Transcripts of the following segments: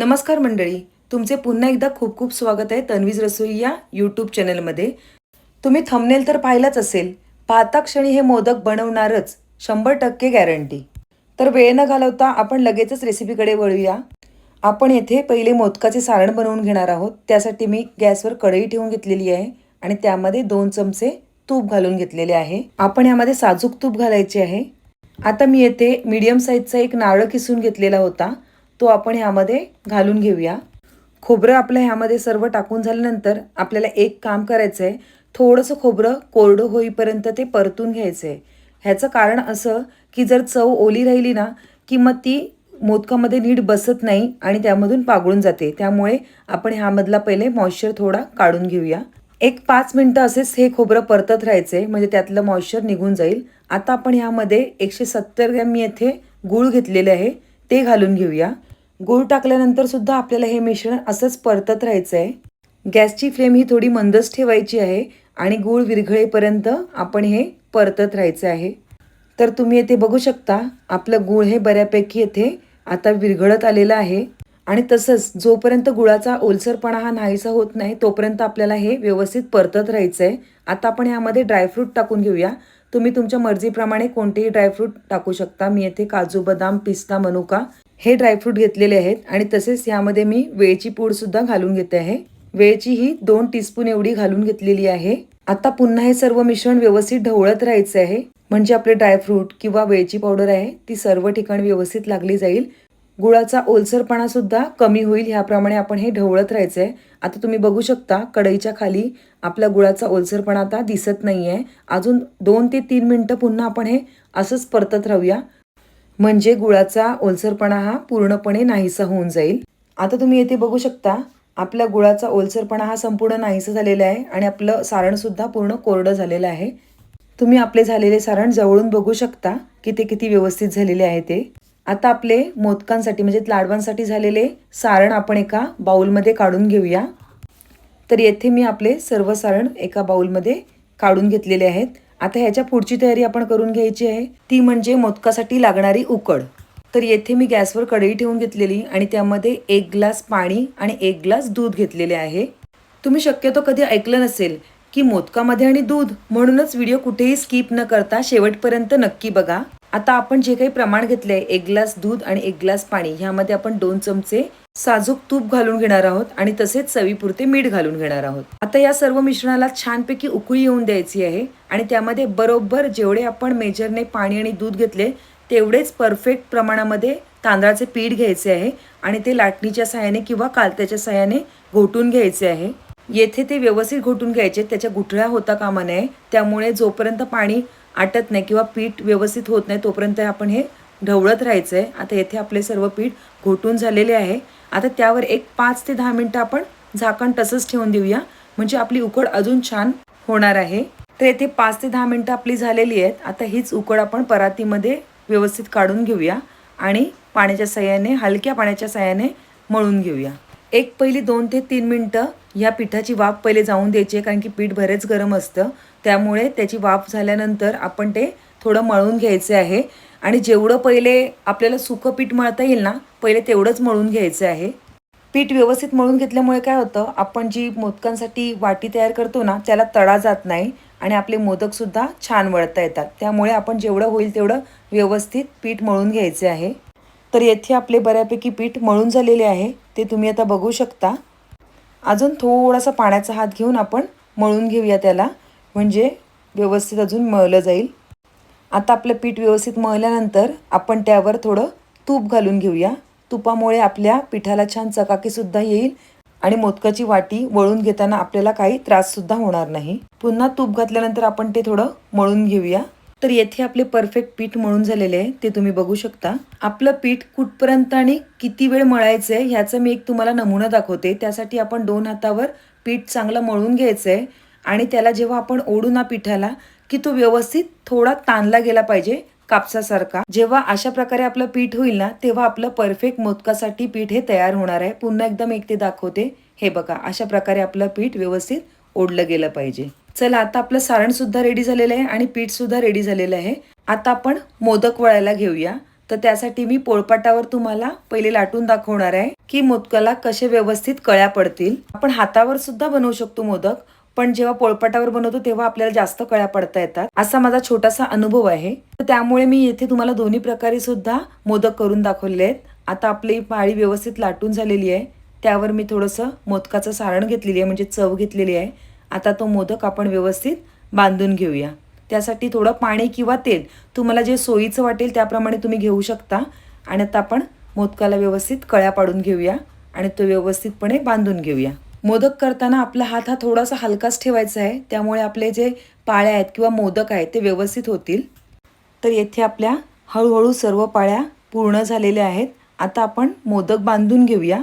नमस्कार मंडळी तुमचे पुन्हा एकदा खूप खूप स्वागत आहे तन्वीज रसोई या यूट्यूब चॅनलमध्ये तुम्ही थंबनेल तर पाहिलाच असेल पाहता क्षणी हे मोदक बनवणारच शंभर टक्के गॅरंटी तर वेळ न घालवता आपण लगेचच रेसिपीकडे वळूया. आपण येथे पहिले मोदकाचे सारण बनवून घेणार आहोत त्यासाठी मी गॅसवर कढई ठेवून घेतलेली आहे आणि त्यामध्ये दोन चमचे तूप घालून घेतलेले आहे. आपण यामध्ये साजूक तूप घालायचे आहे. आता मी येथे मीडियम साईजचा एक नारळ किसून घेतलेला होता. तो आपण ह्यामध्ये घालून घेऊया. खोबरं आपलं ह्यामध्ये सर्व टाकून झाल्यानंतर आपल्याला एक काम करायचं आहे थोडंसं खोबरं कोरडं होईपर्यंत ते परतून घ्यायचं आहे ह्याचं कारण असं की जर चव ओली राहिली ना की मग ती मोदकामध्ये नीट बसत नाही आणि त्यामधून पागळून जाते. त्यामुळे आपण ह्यामधला पहिले मॉइश्चर थोडा काढून घेऊया. एक पाच मिनटं असेच हे खोबरं परतत राहायचे म्हणजे त्यातलं मॉइश्चर निघून जाईल. आता आपण ह्यामध्ये एकशे सत्तर ग्रॅम मी येथे गूळ घेतलेले आहे ते घालून घेऊया. गूळ टाकल्यानंतर सुद्धा आपल्याला हे मिश्रण असंच परतत राहायचं आहे गॅसची फ्लेम ही थोडी मंदच ठेवायची आहे आणि गूळ विरघळेपर्यंत आपण हे परतत राहायचं आहे. तर तुम्ही येथे बघू शकता आपलं गूळ हे बऱ्यापैकी येथे आता विरघळत आलेलं आहे आणि तसंच जोपर्यंत गुळाचा ओलसरपणा हा नाहीसा होत नाही तोपर्यंत आपल्याला हे व्यवस्थित परतत राहायचं आहे आता आपण यामध्ये ड्रायफ्रूट टाकून घेऊया. तुम्ही तुमच्या मर्जीप्रमाणे कोणतेही ड्रायफ्रूट टाकू शकता. मी येथे काजू बदाम पिस्ता मनुका हे ड्रायफ्रूट घेतलेले आहेत आणि तसेच यामध्ये मी वेळची पूड सुद्धा घालून घेते आहे. वेळची ही दोन टीस्पून एवढी घालून घेतलेली आहे. आता पुन्हा हे सर्व मिश्रण व्यवस्थित ढवळत राहायचं आहे. म्हणजे आपले ड्रायफ्रूट किंवा वेळची पावडर आहे ती सर्व ठिकाणी व्यवस्थित लागली जाईल. गुळाचा ओलसरपणा सुद्धा कमी होईल ह्याप्रमाणे आपण हे ढवळत राहायचं आहे आता तुम्ही बघू शकता कढईच्या खाली आपला गुळाचा ओलसरपणा आता दिसत नाही आहे अजून दोन ते तीन मिनटं पुन्हा आपण हे असंच परतत राहूया. म्हणजे गुळाचा ओलसरपणा हा पूर्णपणे नाहीसा होऊन जाईल. आता तुम्ही येथे बघू शकता आपल्या गुळाचा ओलसरपणा हा संपूर्ण नाहीसा झालेला आहे आणि आपलं सारणसुद्धा पूर्ण कोरडं झालेलं आहे. तुम्ही आपले झालेले सारण जवळून बघू शकता की ते किती व्यवस्थित झालेले आहे ते. आता आपले मोदकांसाठी म्हणजे लाडवांसाठी झालेले सारण आपण एका बाउलमध्ये काढून घेऊया. तर येथे मी आपले सर्व सारण एका बाउलमध्ये काढून घेतलेले आहेत. आता ह्याच्या पुढची तयारी आपण करून घ्यायची आहे. ती म्हणजे मोदकासाठी लागणारी उकड. तर येथे मी गॅसवर कढई ठेवून घेतलेली आणि त्यामध्ये एक ग्लास पाणी आणि एक ग्लास दूध घेतलेले आहे. तुम्ही शक्यतो कधी ऐकलं नसेल की मोदकामध्ये आणि दूध म्हणूनच व्हिडिओ कुठेही स्किप न करता शेवटपर्यंत नक्की बघा. आता आपण जे काही प्रमाण घेतले आहे एक ग्लास दूध आणि एक ग्लास पाणी ह्यामध्ये आपण दोन चमचे साजूक तूप घालून घेणार आहोत आणि तसेच चवीपुरते मीठ घालून घेणार आहोत. आता या सर्व मिश्रणाला छानपैकी उकळी येऊन द्यायची आहे आणि त्यामध्ये बरोबर जेवढे आपण मेजरने पाणी आणि दूध घेतले तेवढेच परफेक्ट प्रमाणामध्ये तांदळाचे पीठ घ्यायचे आहे आणि ते लाटणीच्या सहाय्याने किंवा कालत्याच्या सहाय्याने घोटून घ्यायचे आहे. येथे ते व्यवस्थित घोटून घ्यायचे. त्याच्या गुठळ्या होता कामा नये. त्यामुळे जोपर्यंत पाणी आटत नाही किंवा पीठ व्यवस्थित होत नाही तोपर्यंत आपण हे ढवळत राहायचं आहे आता येथे आपले सर्व पीठ घोटून झालेले आहे. आता त्यावर एक पाच ते दहा मिनटं आपण झाकण तसंच ठेवून देऊया. म्हणजे आपली उकड अजून छान होणार आहे. तर येथे पाच ते दहा मिनटं आपली झालेली आहेत. आता हीच उकड आपण परातीमध्ये व्यवस्थित काढून घेऊया आणि पाण्याच्या सहाय्याने हलक्या पाण्याच्या सहाय्याने मळून घेऊया. एक पहिली दोन ते तीन मिनटं ह्या पिठाची वाफ पहिले जाऊन द्यायची आहे कारण की पीठ बरेच गरम असतं. त्यामुळे त्याची वाफ झाल्यानंतर आपण ते थोडं मळून घ्यायचे आहे. आणि जेवढं पहिले आपल्याला सुकं पीठ मळता येईल ना पहिले तेवढंच मळून घ्यायचं आहे. पीठ व्यवस्थित मळून घेतल्यामुळे काय होतं आपण जी मोदकांसाठी वाटी तयार करतो ना त्याला तडा जात नाही आणि आपले मोदकसुद्धा छान वळता येतात. त्यामुळे आपण जेवढं होईल तेवढं व्यवस्थित पीठ मळून घ्यायचे आहे. तर येथे आपले बऱ्यापैकी पीठ मळून झालेले आहे. ते तुम्ही आता बघू शकता. अजून थोडासा पाण्याचा हात घेऊन आपण मळून घेऊया त्याला. म्हणजे व्यवस्थित अजून मळलं जाईल. आता आपलं पीठ व्यवस्थित मळल्यानंतर आपण त्यावर थोडं तूप घालून घेऊया. तुपामुळे आपल्या पिठाला छान चकाकीसुद्धा येईल आणि मोदकाची वाटी वळून घेताना आपल्याला काही त्राससुद्धा होणार नाही. पुन्हा तूप घातल्यानंतर आपण ते थोडं मळून घेऊया. तर येथे आपले परफेक्ट पीठ मळून झालेले आहे ते तुम्ही बघू शकता. आपलं पीठ कुठपर्यंत आणि किती वेळ मळायचं आहे ह्याचा मी एक तुम्हाला नमुना दाखवते. त्यासाठी आपण दोन हातावर पीठ चांगलं मळून घ्यायचं आहे आणि त्याला जेव्हा आपण ओढू ना पिठाला की तो व्यवस्थित थोडा ताणला गेला पाहिजे कापसासारखा. जेव्हा अशा प्रकारे आपलं पीठ होईल ना तेव्हा आपलं परफेक्ट मोदकासाठी पीठ हे तयार होणार आहे. पुन्हा एकदम एक ते दाखवते. हे बघा अशा प्रकारे आपलं पीठ व्यवस्थित ओढलं गेलं पाहिजे. चला आता आपलं सारण सुद्धा रेडी झालेलं आहे आणि पीठ सुद्धा रेडी झालेलं आहे. आता आपण मोदक वळायला घेऊया. तर त्यासाठी मी पोळपाटावर तुम्हाला पहिले लाटून दाखवणार आहे की मोदकाला कसे व्यवस्थित कळ्या पडतील. आपण हातावर सुद्धा बनवू शकतो मोदक पण जेव्हा पोळपाटावर बनवतो तेव्हा आपल्याला जास्त कळ्या पडता येतात. असा माझा छोटासा अनुभव आहे. तर त्यामुळे मी येथे तुम्हाला दोन्ही प्रकारे सुद्धा मोदक करून दाखवले आहेत. आता आपली पाळी व्यवस्थित लाटून झालेली आहे. त्यावर मी थोडंसं मोदकाचं सारण घेतलेली आहे म्हणजे चव घेतलेली आहे. आता तो मोदक आपण व्यवस्थित बांधून घेऊया. त्यासाठी थोडं पाणी किंवा तेल. तुम्हाला जे सोयीचं वाटेल त्याप्रमाणे तुम्ही घेऊ शकता. आणि आता आपण मोदकाला व्यवस्थित कळ्या पाडून घेऊया आणि तो व्यवस्थितपणे बांधून घेऊया. मोदक करताना आपला हात हा थोडासा हलकाच ठेवायचा आहे. त्यामुळे आपले जे पाळ्या आहेत किंवा मोदक आहेत ते व्यवस्थित होतील. तर येथे आपल्या हळूहळू सर्व पाळ्या पूर्ण झालेल्या आहेत. आता आपण मोदक बांधून घेऊया.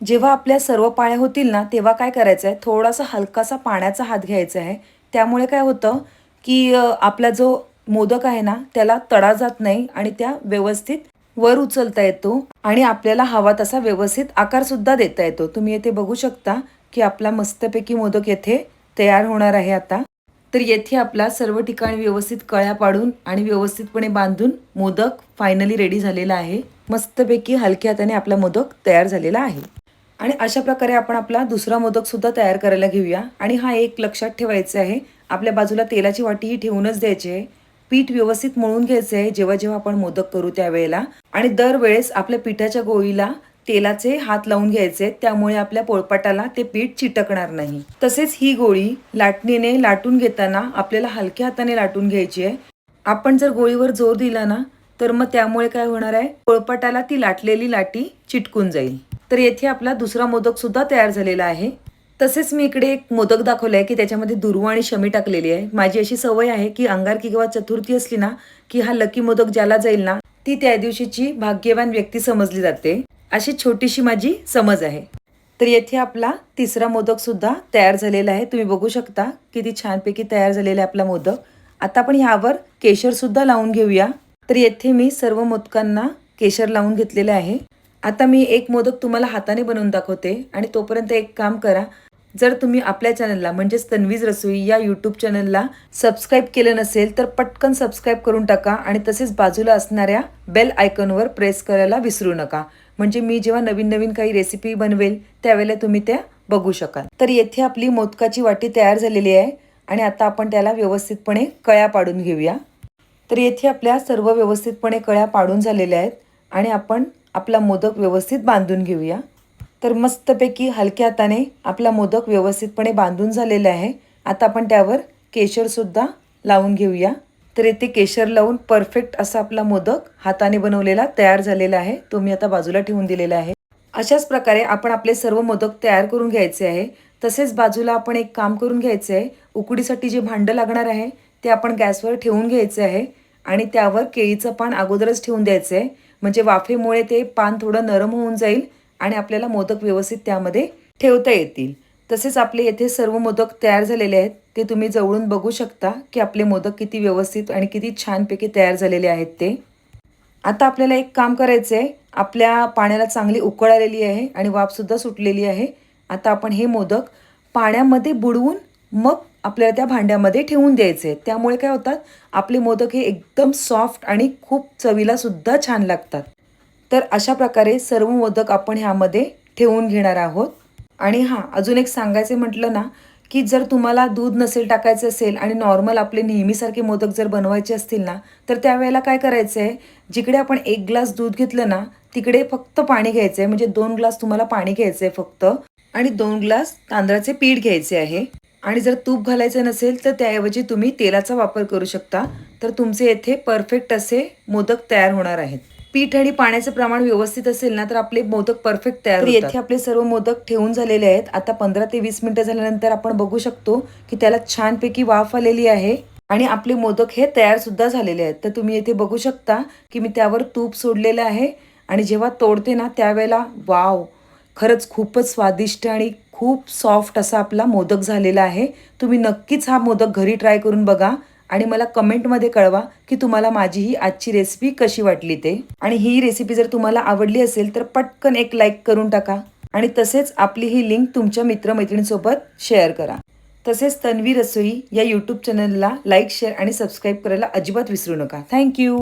जेव्हा आपल्या सर्व पाळ्या होतील ना तेव्हा काय करायचं आहे थोडासा हलकासा पाण्याचा हात घ्यायचा आहे. त्यामुळे काय होतं की आपला जो मोदक आहे ना त्याला तडा जात नाही आणि त्या व्यवस्थित वर उचलता येतो आणि आपल्याला हवा तसा व्यवस्थित आकार सुद्धा देता येतो. तुम्ही येथे बघू शकता की आपला मस्तपैकी मोदक येथे तयार होणार आहे आता. तर येथे आपला सर्व ठिकाणी व्यवस्थित कळ्या पाडून आणि व्यवस्थितपणे बांधून मोदक फायनली रेडी झालेला आहे. मस्तपैकी हलक्या हाताने आपला मोदक तयार झालेला आहे. आणि अशा प्रकारे आपण आपला दुसरा मोदक सुद्धा तयार करायला घेऊया. आणि हा एक लक्षात ठेवायचा आहे. आपल्या बाजूला तेलाची वाटीही ठेवूनच द्यायची आहे. पीठ व्यवस्थित मळून घ्यायचं आहे. जेव्हा जेव्हा आपण मोदक करू त्यावेळेला. आणि दरवेळेस आपल्या पिठाच्या गोळीला तेलाचे हात लावून घ्यायचे त्यामुळे आपल्या पोळपाटाला ते पीठ चिटकणार नाही. तसेच ही गोळी लाटणीने लाटून घेताना आपल्याला हलक्या हाताने लाटून घ्यायची आहे. आपण जर गोळीवर जोर दिला ना तर मग त्यामुळे काय होणार आहे? पोळपाटाला ती लाटलेली लाटी चिटकून जाईल. तर येथे आपला दुसरा मोदक सुद्धा तयार झालेला आहे. तसेच मी इकडे एक मोदक दाखवलाय की त्याच्यामध्ये दुर्व आणि शमी टाकलेली आहे. माझी अशी सवय आहे की अंगारकी किंवा चतुर्थी असली ना की हा लकी मोदक ज्याला जाईल ना ती त्या दिवशीची भाग्यवान व्यक्ती समजली जाते. अशी छोटीशी माझी समज आहे. तर येथे आपला तिसरा मोदक सुद्धा तयार झालेला आहे. तुम्ही बघू शकता किती छानपैकी तयार झालेला आहे आपला मोदक. आता आपण ह्यावर केशरसुद्धा लावून घेऊया. तर येथे मी सर्व मोदकांना केशर लावून घेतलेले आहे. आता मी एक मोदक तुम्हाला हाताने बनवून दाखवते आणि तोपर्यंत एक काम करा जर तुम्ही आपल्या चॅनलला म्हणजेच तन्वीज रसोई या यूट्यूब चॅनलला सबस्क्राईब केलं नसेल तर पटकन सबस्क्राईब करून टाका आणि तसेच बाजूला असणाऱ्या बेल आयकॉनवर प्रेस करायला विसरू नका. म्हणजे मी जेव्हा नवीन नवीन काही रेसिपी बनवेल त्यावेळेला तुम्ही त्या बघू शकाल. तर येथे आपली मोदकाची वाटी तयार झालेली आहे आणि आता आपण त्याला व्यवस्थितपणे कळ्या पाडून घेऊया. तर येथे आपल्या सर्व व्यवस्थितपणे कळ्या पाडून झालेल्या आहेत आणि आपण आपला मोदक व्यवस्थित बांधून घेऊया. तर मस्तपैकी हलक्या हाताने आपला मोदक व्यवस्थितपणे बांधून झालेला आहे. आता आपण त्यावर केशरसुद्धा लावून घेऊया. तर येथे केशर लावून परफेक्ट असा आपला मोदक हाताने बनवलेला तयार झालेला आहे. तो मी आता बाजूला ठेवून दिलेला आहे. अशाच प्रकारे आपण आपले सर्व मोदक तयार करून घ्यायचे आहे. तसेच बाजूला आपण एक काम करून घ्यायचे आहे. उकडीसाठी जे भांडं लागणार आहे ते आपण गॅसवर ठेवून घ्यायचे आहे. आणि त्यावर केळीचं पान अगोदरच ठेवून द्यायचं आहे. म्हणजे वाफेमुळे ते पान थोडं नरम होऊन जाईल आणि आपल्याला मोदक व्यवस्थित त्यामध्ये ठेवता येतील. तसेच आपले येथे सर्व मोदक तयार झालेले आहेत. ते तुम्ही जवळून बघू शकता की आपले मोदक किती व्यवस्थित आणि किती छानपैकी तयार झालेले आहेत ते. आता आपल्याला एक काम करायचं आहे. आपल्या पाण्याला चांगली उकळ आलेली आहे आणि वाफसुद्धा सुटलेली आहे. आता आपण हे मोदक पाण्यामध्ये बुडवून मग आपल्याला त्या भांड्यामध्ये ठेवून द्यायचे. त्यामुळे काय होतात आपले मोदक हे एकदम सॉफ्ट आणि खूप चवीला सुद्धा छान लागतात. तर अशा प्रकारे सर्व मोदक आपण ह्यामध्ये ठेवून घेणार आहोत. आणि हां अजून एक सांगायचे म्हटलं ना की जर तुम्हाला दूध नसेल टाकायचं असेल आणि नॉर्मल आपले नेहमीसारखे मोदक जर बनवायचे असतील ना तर त्यावेळेला काय करायचं आहे जिकडे आपण एक ग्लास दूध घेतलं ना तिकडे फक्त पाणी घ्यायचं आहे म्हणजे दोन ग्लास तुम्हाला पाणी घ्यायचं आहे फक्त. आणि दोन ग्लास तांदळाचे पीठ घ्यायचे आहे. आणि जर तूप घालायचं नसेल तर त्याऐवजी तुम्ही तेलाचा वापर करू शकता. तर तुमचे येथे परफेक्ट असे मोदक तयार होणार आहेत. पीठ आणि पाण्याचं प्रमाण व्यवस्थित असेल ना तर आपले मोदक परफेक्ट तयार होतात. येथे आपले सर्व मोदक ठेवून झालेले आहेत. आता पंधरा ते वीस मिनिटं झाल्यानंतर आपण बघू शकतो की त्याला छानपैकी वाफ आलेली आहे. आणि आपले मोदक हे तयार सुद्धा झालेले आहेत. तर तुम्ही येथे बघू शकता की मी त्यावर तूप सोडलेलं आहे. आणि जेव्हा तोडते ना त्यावेळेला वाव! खरंच खूपच स्वादिष्ट आणि खूप सॉफ्ट असा आपला मोदक झालेला आहे. तुम्ही नक्कीच हा मोदक घरी ट्राय करून बघा आणि मला कमेंटमध्ये कळवा की तुम्हाला माझी ही आजची रेसिपी कशी वाटली ते. आणि ही रेसिपी जर तुम्हाला आवडली असेल तर पटकन एक लाईक करून टाका. आणि तसेच आपली ही लिंक तुमच्या मित्रमैत्रिणींसोबत शेअर करा. तसेच तन्वी रसोई या यूट्यूब चॅनलला लाईक शेअर आणि सबस्क्राईब करायला अजिबात विसरू नका. थँक्यू